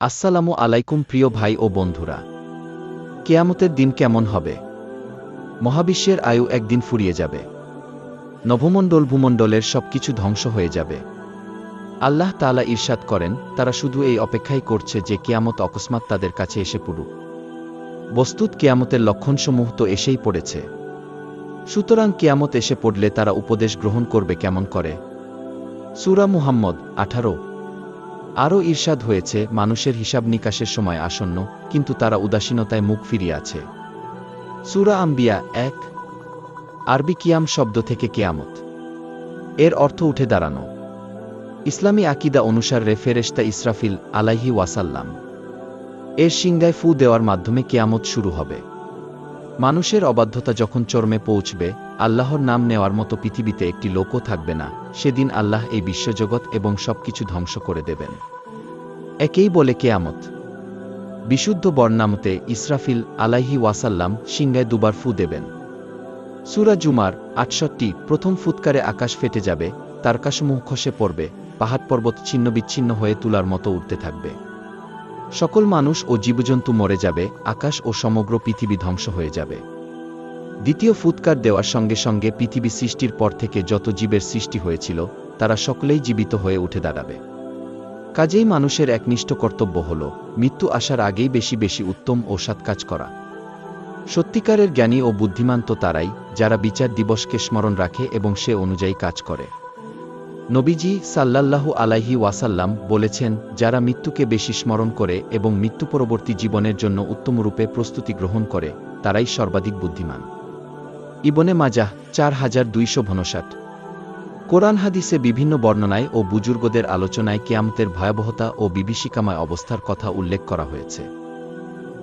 আসসালামু আলাইকুম প্রিয় ভাই ও বন্ধুরা। কেয়ামতের দিন কেমন হবে? মহাবিশ্বের আয়ু একদিন ফুরিয়ে যাবে। নভমণ্ডল ভূমণ্ডলের সবকিছু ধ্বংস হয়ে যাবে। আল্লাহ তাআলা ঈর্ষাদ করেন, তারা শুধু এই অপেক্ষাই করছে যে কেয়ামত অকস্মাৎ তাদের কাছে এসে পড়ুক। বস্তুত কেয়ামতের লক্ষণসমূহ তো এসেই পড়েছে। সুতরাং কেয়ামত এসে পড়লে তারা উপদেশ গ্রহণ করবে কেমন করে? সুরা মুহাম্মদ, আঠারো আরও ঈর্ষাদ হয়েছে, মানুষের হিসাব নিকাশের সময় আসন্ন, কিন্তু তারা উদাসীনতায় মুখ ফিরিয়ে আছে। সুরা আম্বিয়া এক, আরবি কিয়াম শব্দ থেকে কেয়ামত। এর অর্থ উঠে দাঁড়ানো। ইসলামী আকিদা অনুসারে ফেরেশতা ইসরাফিল আলাইহি ওয়াসাল্লাম। এর সিংগায় ফু দেওয়ার মাধ্যমে কেয়ামত শুরু হবে। মানুষের অবাধ্যতা যখন চর্মে পৌঁছবে, আল্লাহর নাম নেওয়ার মতো পৃথিবীতে একটি লোকও থাকবে না। সেদিন আল্লাহ এই বিশ্বজগৎ এবং সবকিছু ধ্বংস করে দেবেন। একেই বলে কেয়ামত। বিশুদ্ধ বর্ণামতে ইসরাফিল আলাইহি ওয়াসাল্লাম সিংগায় দুবার ফু দেবেন। সুরা জুমার আটষট্টি প্রথম ফুৎকারে আকাশ ফেটে যাবে তারকাসমূহ খসে পড়বে, পাহাড় পর্বত ছিন্ন বিচ্ছিন্ন হয়ে তুলার মতো উঠতে থাকবে। সকল মানুষ ও জীবজন্তু মরে যাবে, আকাশ ও সমগ্র পৃথিবী ধ্বংস হয়ে যাবে। দ্বিতীয় ফুৎকার দেওয়ার সঙ্গে সঙ্গে পৃথিবী সৃষ্টির পর থেকে যত জীবের সৃষ্টি হয়েছিল, তারা সকলেই জীবিত হয়ে উঠে দাঁড়াবে। কাজেই মানুষের একনিষ্ঠ কর্তব্য হল, মৃত্যু আসার আগেই বেশি বেশি উত্তম ও সৎ কাজ করা। সত্যিকারের জ্ঞানী ও বুদ্ধিমান তো তারাই, যারা বিচার দিবসকে স্মরণ রাখে এবং সে অনুযায়ী কাজ করে। নবীজি সাল্লাল্লাহু আলাইহি ওয়াসাল্লাম বলেছেন, যারা মৃত্যুকে বেশি স্মরণ করে এবং মৃত্যু পরবর্তী জীবনের জন্য উত্তমরূপে প্রস্তুতি গ্রহণ করে, তারাই সর্বাধিক বুদ্ধিমান। ইবনে মাজাহ চার হাজার দুইশো ভনষাট কোরআন হাদিসে বিভিন্ন বর্ণনায় ও বুজুর্গদের আলোচনায় কিয়ামতের ভয়াবহতা ও বিভীষিকাময় অবস্থার কথা উল্লেখ করা হয়েছে।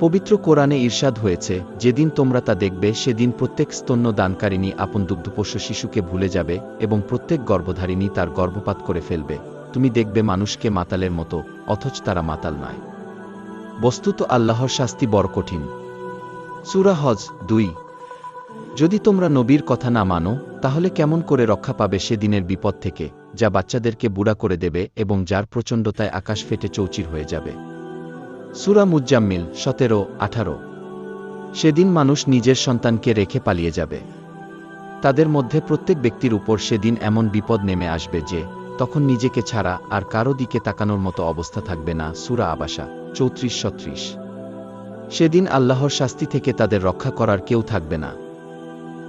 পবিত্র কোরআনে ঈর্ষাদ হয়েছে, যেদিন তোমরা তা দেখবে, সেদিন প্রত্যেক স্তন্য দানকারিণী আপন দুগ্ধপোষ্য শিশুকে ভুলে যাবে এবং প্রত্যেক গর্ভধারিণী তার গর্ভপাত করে ফেলবে। তুমি দেখবে মানুষকে মাতালের মতো, অথচ তারা মাতাল নয়। বস্তুত আল্লাহর শাস্তি বড় কঠিন। সুরা হজ দুই যদি তোমরা নবীর কথা না মানো, তাহলে কেমন করে রক্ষা পাবে সেদিনের বিপদ থেকে, যা বাচ্চাদেরকে বুড়া করে দেবে এবং যার প্রচণ্ডতায় আকাশ ফেটে চৌচির হয়ে যাবে? সুরা মুজ্জাম্মিল সতেরো, আঠারো। সেদিন মানুষ নিজের সন্তানকে রেখে পালিয়ে যাবে। তাদের মধ্যে প্রত্যেক ব্যক্তির উপর সেদিন এমন বিপদ নেমে আসবে যে, তখন নিজেকে ছাড়া আর কারও দিকে তাকানোর মতো অবস্থা থাকবে না, সুরা আবাসা, চৌত্রিশ, ছত্রিশ। সেদিন আল্লাহর শাস্তি থেকে তাদের রক্ষা করার কেউ থাকবে না।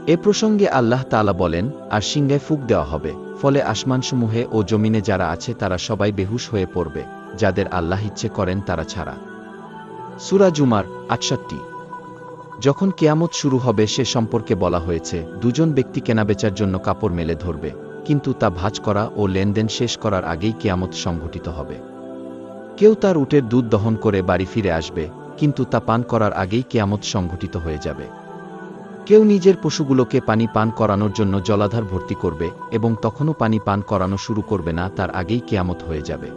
এ প্রসঙ্গে আল্লাহ তালা বলেন, আর সিংহায় ফুক দেওয়া হবে। ফলে আসমানসমূহে ও জমিনে যারা আছে তারা সবাই বেহুশ হয়ে পড়বে। যাদের আল্লাহ ইচ্ছে করেন তারা ছাড়া। সুরা জুমার আটষট্টি। যখন কেয়ামত শুরু হবে, সে সম্পর্কে বলা হয়েছে, দুজন ব্যক্তি কেনাবেচার জন্য কাপড় মেলে ধরবে, কিন্তু তা ভাজ করা ও লেনদেন শেষ করার আগেই কেয়ামত সংঘটিত হবে। কেউ তার উটের দুধ দহন করে বাড়ি ফিরে আসবে, কিন্তু তা পান করার আগেই কেয়ামত সংঘটিত হয়ে যাবে। কেউ নিজের পশুগুলোকে পানি পান করানোর জন্য জলাধার ভর্তি করবে এবং তখনও পানি পান করানো শুরু করবে না, তার আগেই কেয়ামত হয়ে যাবে।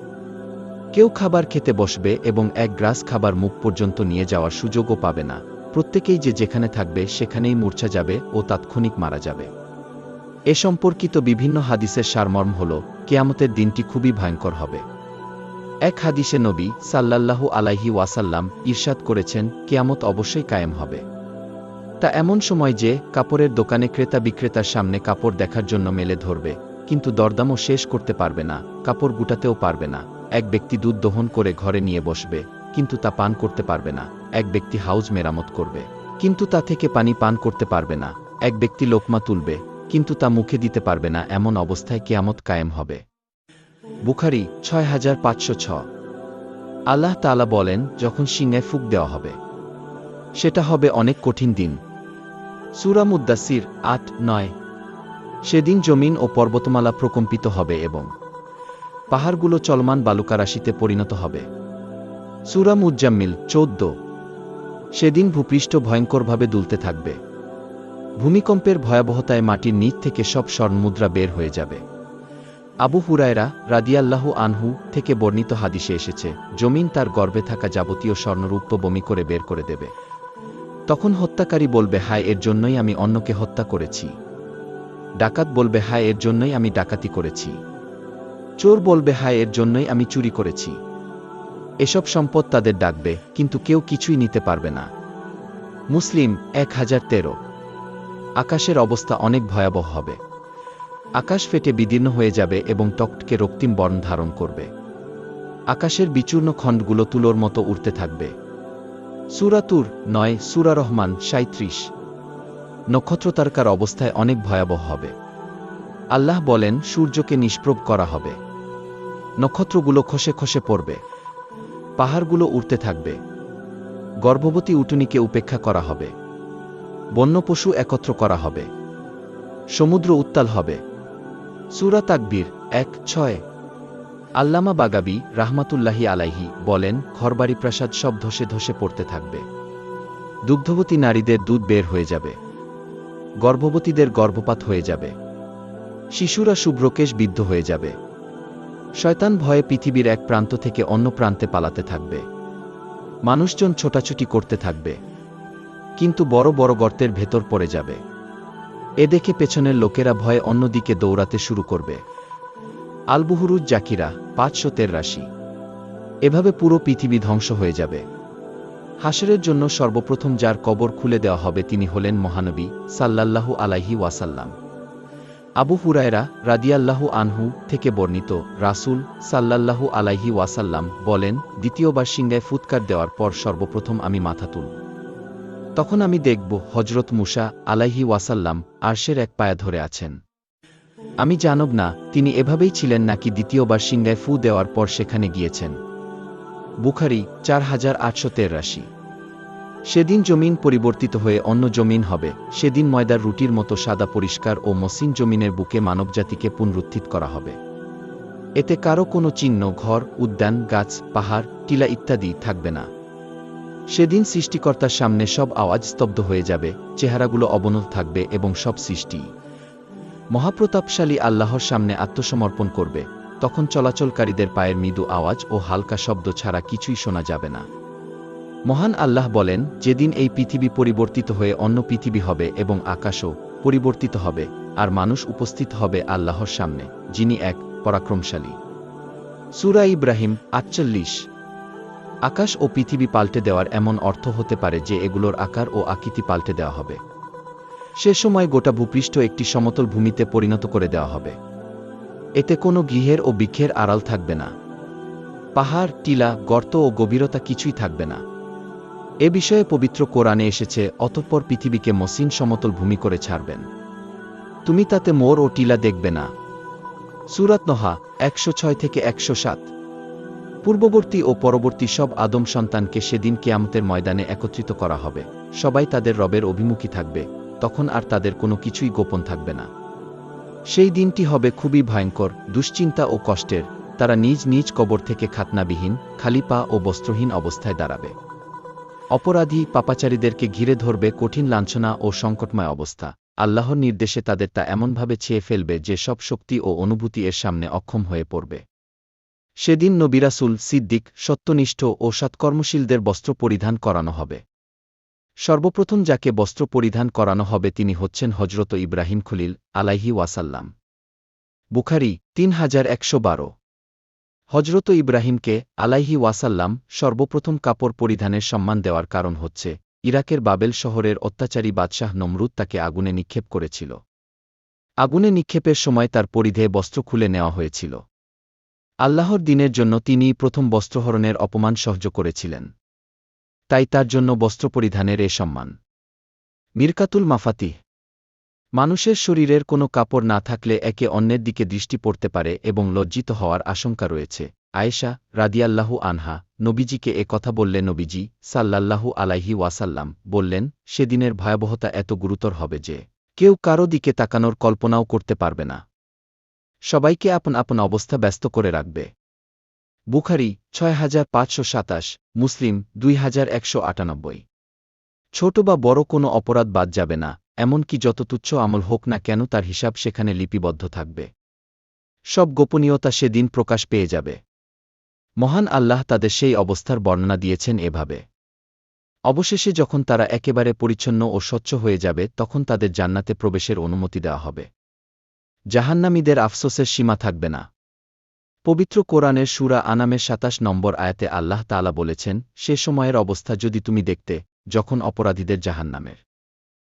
কেউ খাবার খেতে বসবে এবং এক গ্রাস খাবার মুখ পর্যন্ত নিয়ে যাওয়ার সুযোগও পাবে না। প্রত্যেকেই যে যেখানে থাকবে, সেখানেই মূর্ছা যাবে ও তাৎক্ষণিক মারা যাবে। এ সম্পর্কিত বিভিন্ন হাদিসের সারমর্ম হল, কেয়ামতের দিনটি খুবই ভয়ঙ্কর হবে। এক হাদিসে নবী সাল্লাল্লাহু আলাইহি ওয়াসাল্লাম ঈর্ষাদ করেছেন, কেয়ামত অবশ্যই কায়েম হবে। তা এমন সময় যে, কাপড়ের দোকানে ক্রেতা বিক্রেতার সামনে কাপড় দেখার জন্য মেলে ধরবে, কিন্তু দরদামও শেষ করতে পারবে না, কাপড় গুটাতেও পারবে না। এক ব্যক্তি দুধ দহন করে ঘরে নিয়ে বসবে, কিন্তু তা পান করতে পারবে না, এক ব্যক্তি হাউজ মেরামত করবে, কিন্তু তা থেকে পানি পান করতে পারবে না, এক ব্যক্তি লোকমা তুলবে, কিন্তু তা মুখে দিতে পারবে না, এমন অবস্থায় কেয়ামত কায়েম হবে। বুখারি ছয় হাজার পাঁচশো ছ। আল্লাহ তালা বলেন, যখন সিংহে ফুক দেওয়া হবে, সেটা হবে অনেক কঠিন দিন। সুরা মুদ্দাসির আট, নয়। সেদিন জমিন ও পর্বতমালা প্রকম্পিত হবে এবং পাহাড়গুলো চলমান বালুকারাশিতে পরিণত হবে। সুরা মুজ্জাম্মিল চৌদ্দ। সেদিন ভূপৃষ্ঠ ভয়ঙ্করভাবে দুলতে থাকবে। ভূমিকম্পের ভয়াবহতায় মাটির নিচ থেকে সব স্বর্ণমুদ্রা বের হয়ে যাবে। আবু হুরায়রা রাদিয়াল্লাহু আনহু থেকে বর্ণিত হাদিসে এসেছে, জমিন তার গর্ভে থাকা যাবতীয় স্বর্ণরূপ বমি করে বের করে দেবে। তখন হত্যাকারী বলবে, হায়, এর জন্যই আমি অন্যকে হত্যা করেছি। ডাকাত বলবে, হায়, এর জন্যই আমি ডাকাতি করেছি। চোর বলবে, হায়, এর জন্যই আমি চুরি করেছি। এসব সম্পদ তাদের ডাকবে, কিন্তু কেউ কিছুই নিতে পারবে না। মুসলিম, এক হাজার তেরো। আকাশের অবস্থা অনেক ভয়াবহ হবে। আকাশ ফেটে বিদীর্ণ হয়ে যাবে এবং টকটকে রক্তিম বর্ণ ধারণ করবে। আকাশের বিচূর্ণ খণ্ডগুলো তুলোর মতো উড়তে থাকবে। সুরাতুর নয়, সুরা রহমান সাঁত্রিশ নক্ষত্র তারকার অবস্থায় অনেক ভয়াবহ হবে। আল্লাহ বলেন, সূর্যকে নিষ্প্রভ করা হবে। নক্ষত্রগুলো খসে খসে পড়বে। পাহাড়গুলো উড়তে থাকবে। গর্ভবতী উটুনিকে উপেক্ষা করা হবে। বন্য পশু একত্র করা হবে। সমুদ্র উত্তাল হবে। সুরা তাকবীর এক, ছয় আল্লামা বাগাবি রাহমাতুল্লাহি আলাইহি বলেন ঘরবাড়ি প্রাসাদ সব ধসে ধসে পড়তে থাকবে। দুগ্ধবতী নারীদের দুধ বের হয়ে যাবে। গর্ভবতীদের গর্ভপাত হয়ে যাবে। শিশুরা শুভ্রকেশ বিদ্ধ হয়ে যাবে। শয়তান ভয়ে পৃথিবীর এক প্রান্ত থেকে অন্য প্রান্তে পালাতে থাকবে। মানুষজন ছোটাছুটি করতে থাকবে। কিন্তু বড় বড় গর্তের ভেতর পড়ে যাবে। এ দেখে পেছনের লোকেরা ভয়ে অন্যদিকে দৌড়াতে শুরু করবে। আলবুহুরুজ জাকিরা, পাঁচশো তের রাশি এভাবে পুরো পৃথিবী ধ্বংস হয়ে যাবে। হাসরের জন্য সর্বপ্রথম যার কবর খুলে দেওয়া হবে তিনি হলেন মহানবী সাল্লাল্লাহু আলাইহি ওয়াসাল্লাম। আবু হুরায়রা রাদিয়াল্লাহু আনহু থেকে বর্ণিত রাসূল সাল্লাল্লাহু আলাইহি ওয়াসাল্লাম বলেন, দ্বিতীয়বার সিংহায় ফুৎকার দেওয়ার পর সর্বপ্রথম আমি মাথা তুলব। তখন আমি দেখব হজরত মুসা আলাইহি ওয়াসাল্লাম আরশের এক পায়া ধরে আছেন। আমি জানব না, তিনি এভাবেই ছিলেন নাকি দ্বিতীয়বার সিংহায় ফু দেওয়ার পর সেখানে গিয়েছেন। বুখারি, চার হাজার আটশো রাশি। সেদিন জমিন পরিবর্তিত হয়ে অন্য জমিন হবে, সেদিন ময়দার রুটির মতো সাদা পরিষ্কার ও মসিন জমিনের বুকে মানবজাতিকে পুনরুত্থিত করা হবে। এতে কারও কোনো চিহ্ন, ঘর, উদ্যান, গাছ, পাহাড়, টিলা ইত্যাদি থাকবে না। সেদিন সৃষ্টিকর্তার সামনে সব আওয়াজ স্তব্ধ হয়ে যাবে, চেহারাগুলো অবনত থাকবে এবং সব সৃষ্টি মহাপ্রতাপশালী আল্লাহর সামনে আত্মসমর্পণ করবে, তখন চলাচলকারীদের পায়ের মৃদু আওয়াজ ও হালকা শব্দ ছাড়া কিছুই শোনা যাবে না। মহান আল্লাহ বলেন, যেদিন এই পৃথিবী পরিবর্তিত হয়ে অন্য পৃথিবী হবে এবং আকাশও পরিবর্তিত হবে, আর মানুষ উপস্থিত হবে আল্লাহর সামনে, যিনি এক পরাক্রমশালী। সুরা ইব্রাহিম আটচল্লিশ। আকাশ ও পৃথিবী পাল্টে দেওয়ার এমন অর্থ হতে পারে যে এগুলোর আকার ও আকৃতি পাল্টে দেওয়া হবে। সে সময় গোটা ভূপৃষ্ঠ একটি সমতল ভূমিতে পরিণত করে দেওয়া হবে। এতে কোনো গৃহের ও বৃক্ষের আড়াল থাকবে না। পাহাড়, টিলা, গর্ত ও গভীরতা কিছুই থাকবে না। এ বিষয়ে পবিত্র কোরআনে এসেছে, অতঃপর পৃথিবীকে মসিন সমতল ভূমি করে ছাড়বেন। তুমি তাতে মোর ও টিলা দেখবে না। সুরাত নহা, একশো ছয় থেকে একশো সাত। পূর্ববর্তী ও পরবর্তী সব আদম সন্তানকে সেদিন কেয়ামতের ময়দানে একত্রিত করা হবে। সবাই তাদের রবের অভিমুখী থাকবে। তখন আর তাদের কোনো কিছুই গোপন থাকবে না। সেই দিনটি হবে খুবই ভয়ঙ্কর, দুশ্চিন্তা ও কষ্টের, তারা নিজ নিজ কবর থেকে খাতনাবিহীন, খালি পা ও বস্ত্রহীন অবস্থায় দাঁড়াবে। অপরাধী পাপাচারীদেরকে ঘিরে ধরবে কঠিন লাঞ্ছনা ও সংকটময় অবস্থা। আল্লাহর নির্দেশে তাদের তা এমনভাবে ছেয়ে ফেলবে যে সব শক্তি ও অনুভূতি এর সামনে অক্ষম হয়ে পড়বে। সেদিন নবিরাসুল সিদ্দিক, সত্যনিষ্ঠ ও সৎকর্মশীলদের বস্ত্র পরিধান করানো হবে। সর্বপ্রথম যাকে বস্ত্র পরিধান করানো হবে তিনি হচ্ছেন হজরত ইব্রাহিম খলিল আলাইহি ওয়াসাল্লাম। বুখারি, তিন হাজার একশো বারো। হজরত ইব্রাহিমকে আলাইহি ওয়াসাল্লাম সর্বপ্রথম কাপড় পরিধানের সম্মান দেওয়ার কারণ হচ্ছে, ইরাকের বাবেল শহরের অত্যাচারী বাদশাহ নমরুদ তাকে আগুনে নিক্ষেপ করেছিল। আগুনে নিক্ষেপের সময় তার পরিধে বস্ত্র খুলে নেওয়া হয়েছিল। আল্লাহর দিনের জন্য তিনিই প্রথম বস্ত্রহরণের অপমান সহ্য করেছিলেন। তাই তার জন্য বস্ত্র পরিধানের এ সম্মান। মিরকাতুল মাফাতিহ মানুষের শরীরের কোনো কাপড় না থাকলে একে অন্যের দিকে দৃষ্টি পড়তে পারে এবং লজ্জিত হওয়ার আশঙ্কা রয়েছে। আয়েশা রাদিয়াল্লাহু আনহা, নবীজিকে এ কথা বললে নবীজি সাল্লাল্লাহু আলাইহি ওয়াসাল্লাম বললেন, সেদিনের ভয়াবহতা এত গুরুতর হবে যে কেউ কারও দিকে তাকানোর কল্পনাও করতে পারবে না। সবাইকে আপন আপন অবস্থা ব্যস্ত করে রাখবে। বুখারি ছয় হাজার পাঁচশো সাতাশ, মুসলিম দুই হাজার একশো আটানব্বই। ছোট বা বড় কোনো অপরাধ বাদ যাবে না, এমনকি যত তুচ্ছ আমল হোক না কেন তার হিসাব সেখানে লিপিবদ্ধ থাকবে। সব গোপনীয়তা সেদিন প্রকাশ পেয়ে যাবে। মহান আল্লাহ তাদের সেই অবস্থার বর্ণনা দিয়েছেন এভাবে। অবশেষে যখন তারা একেবারে পরিচ্ছন্ন ও স্বচ্ছ হয়ে যাবে, তখন তাদের জান্নাতে প্রবেশের অনুমতি দেওয়া হবে। জাহান্নামীদের আফসোসের সীমা থাকবে না। পবিত্র কোরআনের সুরা আনামের সাতাশ নম্বর আয়াতে আল্লাহ তালা বলেছেন, সে সময়ের অবস্থা যদি তুমি দেখতে, যখন অপরাধীদের জাহান্নামের